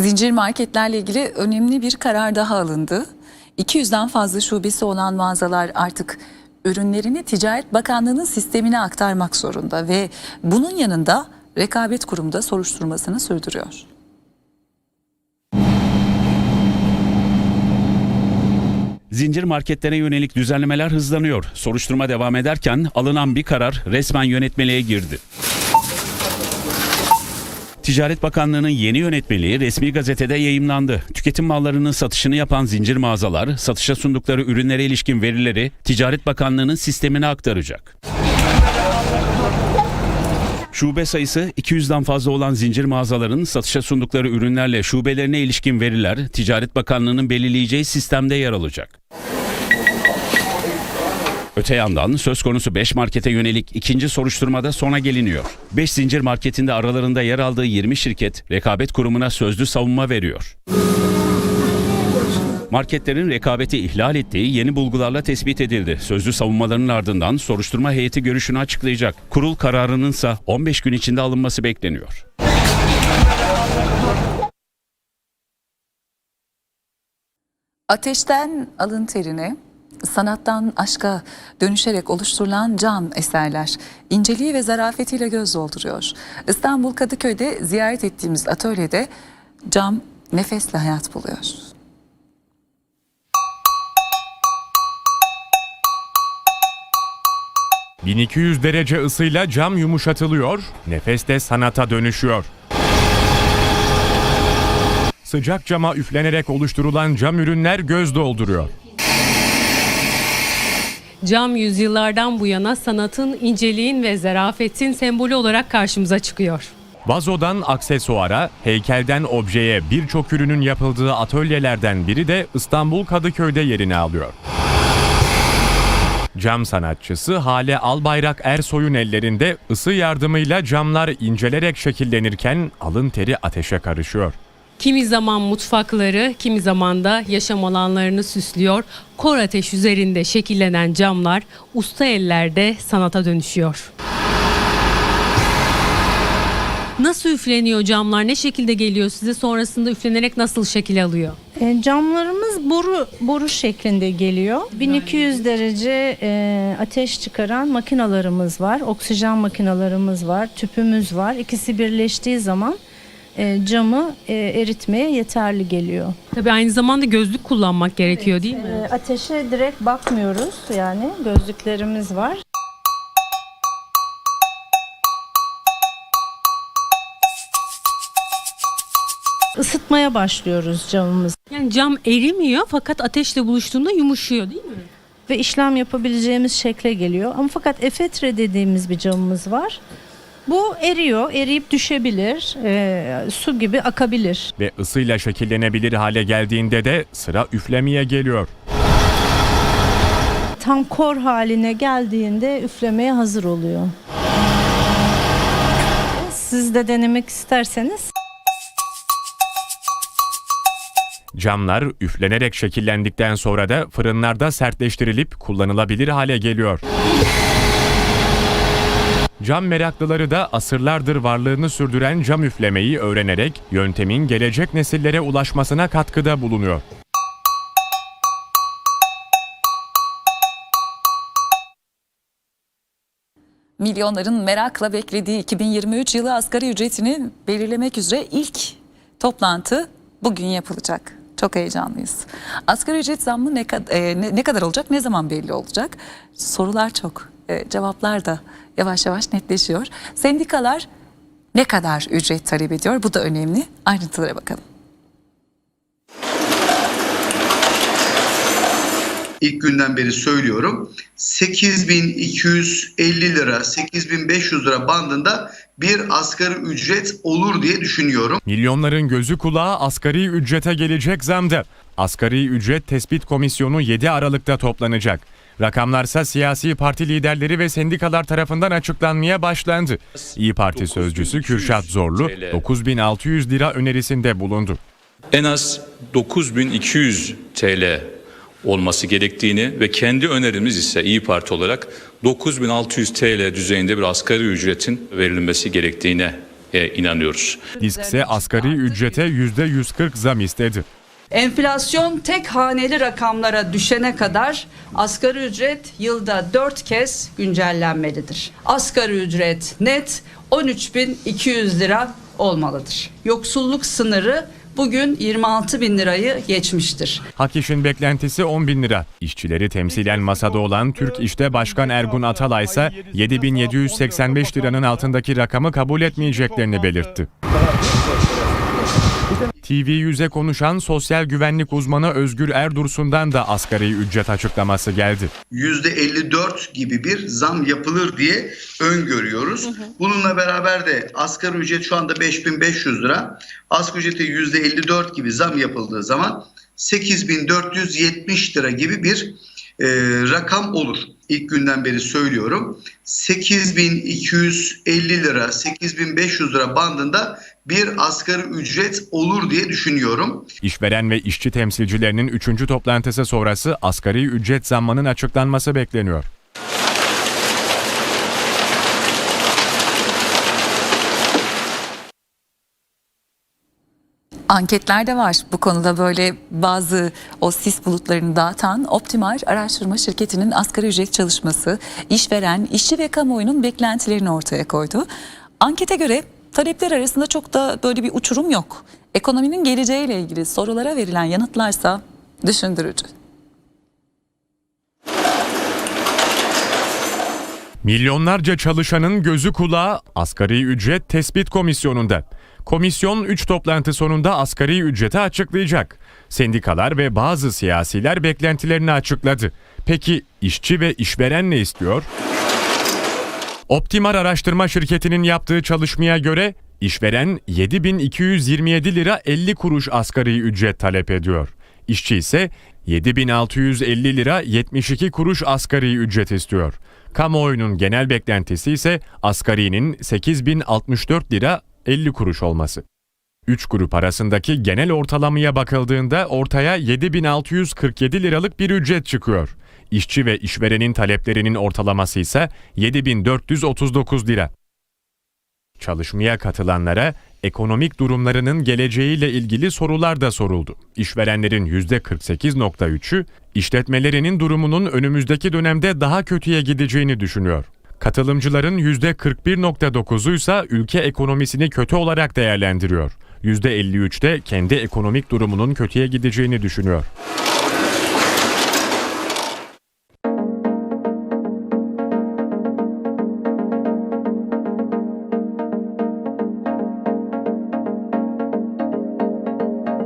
Zincir marketlerle ilgili önemli bir karar daha alındı. 200'den fazla şubesi olan mağazalar artık ürünlerini Ticaret Bakanlığı'nın sistemine aktarmak zorunda ve bunun yanında Rekabet Kurumu da soruşturmasını sürdürüyor. Zincir marketlere yönelik düzenlemeler hızlanıyor. Soruşturma devam ederken alınan bir karar resmen yönetmeliğe girdi. Ticaret Bakanlığı'nın yeni yönetmeliği resmi gazetede yayımlandı. Tüketim mallarının satışını yapan zincir mağazalar satışa sundukları ürünlere ilişkin verileri Ticaret Bakanlığı'nın sistemine aktaracak. Şube sayısı 200'den fazla olan zincir mağazaların satışa sundukları ürünlerle şubelerine ilişkin veriler Ticaret Bakanlığı'nın belirleyeceği sistemde yer alacak. Öte yandan söz konusu 5 markete yönelik ikinci soruşturmada sona geliniyor. 5 zincir marketinde aralarında yer aldığı 20 şirket rekabet kurumuna sözlü savunma veriyor. Marketlerin rekabeti ihlal ettiği yeni bulgularla tespit edildi. Sözlü savunmaların ardından soruşturma heyeti görüşünü açıklayacak. Kurul kararının ise 15 gün içinde alınması bekleniyor. Ateşten alın terine, sanattan aşka dönüşerek oluşturulan cam eserler inceliği ve zarafetiyle göz dolduruyor. İstanbul Kadıköy'de ziyaret ettiğimiz atölyede cam nefesle hayat buluyor. Cam 1200 derece ısıyla cam yumuşatılıyor, nefes de sanata dönüşüyor. Sıcak cama üflenerek oluşturulan cam ürünler göz dolduruyor. Cam yüzyıllardan bu yana sanatın, inceliğin ve zarafetin sembolü olarak karşımıza çıkıyor. Vazodan aksesuara, heykelden objeye birçok ürünün yapıldığı atölyelerden biri de İstanbul Kadıköy'de yerini alıyor. Cam sanatçısı Hale Albayrak Ersoy'un ellerinde ısı yardımıyla camlar incelerek şekillenirken alın teri ateşe karışıyor. Kimi zaman mutfakları, kimi zaman da yaşam alanlarını süslüyor. Kor ateş üzerinde şekillenen camlar usta ellerde sanata dönüşüyor. Nasıl üfleniyor camlar? Ne şekilde geliyor size? Sonrasında üflenerek nasıl şekil alıyor? E, camlarımız boru boru şeklinde geliyor. 1200 derece e, ateş çıkaran makinalarımız var. Oksijen makinalarımız var. Tüpümüz var. İkisi birleştiği zaman e, camı e, eritmeye yeterli geliyor. Tabii aynı zamanda gözlük kullanmak gerekiyor değil mi? E, ateşe direkt bakmıyoruz. Yani gözlüklerimiz var. Isıtmaya başlıyoruz camımızı. Yani cam erimiyor fakat ateşle buluştuğunda yumuşuyor değil mi? ve işlem yapabileceğimiz şekle geliyor. Ama fakat efetre dediğimiz bir camımız var. Bu eriyor, eriyip düşebilir, e, su gibi akabilir. Ve ısıyla şekillenebilir hale geldiğinde de sıra üflemeye geliyor. Tam kor haline geldiğinde üflemeye hazır oluyor. Siz de denemek isterseniz Camlar üflenerek şekillendikten sonra da fırınlarda sertleştirilip kullanılabilir hale geliyor. Cam meraklıları da asırlardır varlığını sürdüren cam üflemeyi öğrenerek yöntemin gelecek nesillere ulaşmasına katkıda bulunuyor. Milyonların merakla beklediği 2023 yılı asgari ücretini belirlemek üzere ilk toplantı bugün yapılacak. Çok heyecanlıyız. Asgari ücret zammı ne, kad- e, ne, ne kadar olacak, ne zaman belli olacak? Sorular çok, e, cevaplar da yavaş yavaş netleşiyor. Sendikalar ne kadar ücret talep ediyor? Bu da önemli. Ayrıntılara bakalım. ilk günden beri söylüyorum. 8250 lira, 8500 lira bandında bir asgari ücret olur diye düşünüyorum. Milyonların gözü kulağı asgari ücrete gelecek zamda. Asgari ücret tespit komisyonu 7 Aralık'ta toplanacak. Rakamlarsa siyasi parti liderleri ve sendikalar tarafından açıklanmaya başlandı. İyi Parti sözcüsü Kürşat Zorlu 9600 lira önerisinde bulundu. en az 9200 TL olması gerektiğini ve kendi önerimiz ise İyi Parti olarak 9600 TL düzeyinde bir asgari ücretin verilmesi gerektiğine e, inanıyoruz. Disk ise asgari ücrete %140 zam istedi. Enflasyon tek haneli rakamlara düşene kadar asgari ücret yılda 4 kez güncellenmelidir. Asgari ücret net 13.200 lira olmalıdır. Yoksulluk sınırı bugün 26 bin lirayı geçmiştir. Hak İş'in beklentisi 10 bin lira. İşçileri temsilen masada olan Türk İş'te Başkan Ergun Atalay ise 7785 liranın altındaki rakamı kabul etmeyeceklerini belirtti. TV100'e konuşan sosyal güvenlik uzmanı Özgür Erdursun'dan da asgari ücret açıklaması geldi. %54 gibi bir zam yapılır diye öngörüyoruz. Bununla beraber de asgari ücret şu anda 5500 lira. Asgari ücrete %54 gibi zam yapıldığı zaman 8470 lira gibi bir e, rakam olur. İlk günden beri söylüyorum. 8250 lira, 8500 lira bandında bir asgari ücret olur diye düşünüyorum. İşveren ve işçi temsilcilerinin 3. toplantısı sonrası asgari ücret zammının açıklanması bekleniyor. Anketler de var bu konuda böyle bazı o sis bulutlarını dağıtan Optimal Araştırma Şirketi'nin asgari ücret çalışması, işveren, işçi ve kamuoyunun beklentilerini ortaya koydu. Ankete göre talepler arasında çok da böyle bir uçurum yok. Ekonominin geleceğiyle ilgili sorulara verilen yanıtlarsa düşündürücü. Milyonlarca çalışanın gözü kulağı asgari ücret tespit komisyonunda. Komisyon 3 toplantı sonunda asgari ücreti açıklayacak. Sendikalar ve bazı siyasiler beklentilerini açıkladı. Peki işçi ve işveren ne istiyor? Optimar Araştırma Şirketi'nin yaptığı çalışmaya göre işveren 7227 lira 50 kuruş asgari ücret talep ediyor. İşçi ise 7650 lira 72 kuruş asgari ücret istiyor. Kamuoyunun genel beklentisi ise asgarinin 8064 lira 50 kuruş olması. 3 grup arasındaki genel ortalamaya bakıldığında ortaya 7647 liralık bir ücret çıkıyor. İşçi ve işverenin taleplerinin ortalaması ise 7439 lira. Çalışmaya katılanlara ekonomik durumlarının geleceğiyle ilgili sorular da soruldu. İşverenlerin %48.3'ü işletmelerinin durumunun önümüzdeki dönemde daha kötüye gideceğini düşünüyor. Katılımcıların %41.9'u ise ülke ekonomisini kötü olarak değerlendiriyor. %53'te kendi ekonomik durumunun kötüye gideceğini düşünüyor.